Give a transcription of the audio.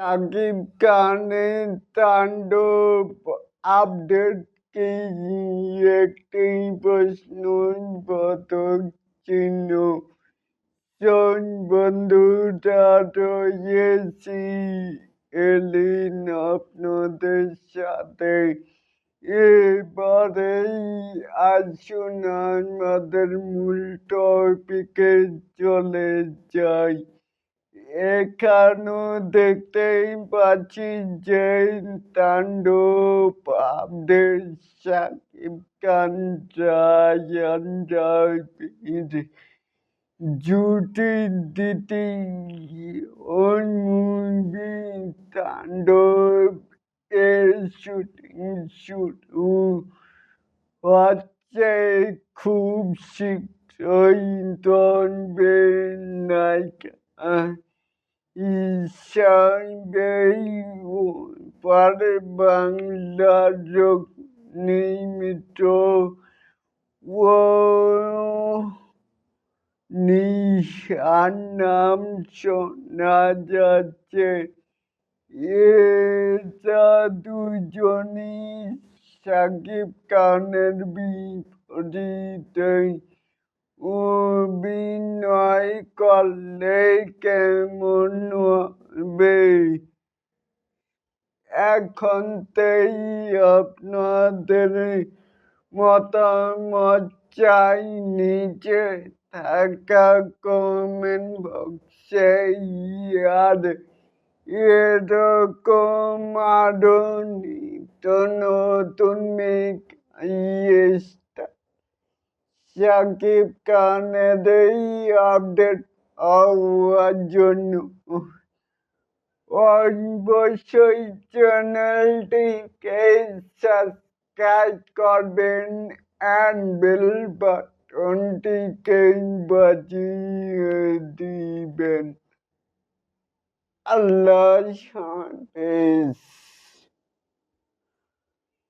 সাকিব খানের তাণ্ডব আপডেটকে নিয়ে একটি প্রশ্ন বোধক চিহ্ন। বন্ধুরা রয়েছি এলিন আপনাদের সাথে। এবারেই আসুন, আমাদের মূল টপিকে চলে যাই। এখানেও দেখতেই পাচ্ছি যে তাণ্ডব আপডেট সাকিব খান রাবির জুটি দিতি মুভি তাণ্ডব এর শুটিং শুরু হচ্ছে খুব শীঘ্রই ধরবেন নায়িকা। হিসাবেই পারে বাংলার নিয়মিত ও নিশার নাম শোনা যাচ্ছে। এটা দুজনই সাকিব খানের বিপরীতে। অভিনয় করলে কেমন হবে? এখন তেই আপনাদের মতামত চাই, নিচে থাকা কমেন্ট বক্সে আর এরকম আরও নিত্য নতুন মেক সাকিব খানের এই আপডেট হওয়ার জন্য অবশ্যই চ্যানেলটিকে সাবস্ক্রাইব করবেন অ্যান্ড বেল বাটনটিকে বাজিয়ে দিবেন। আল্লাহ হাফেজ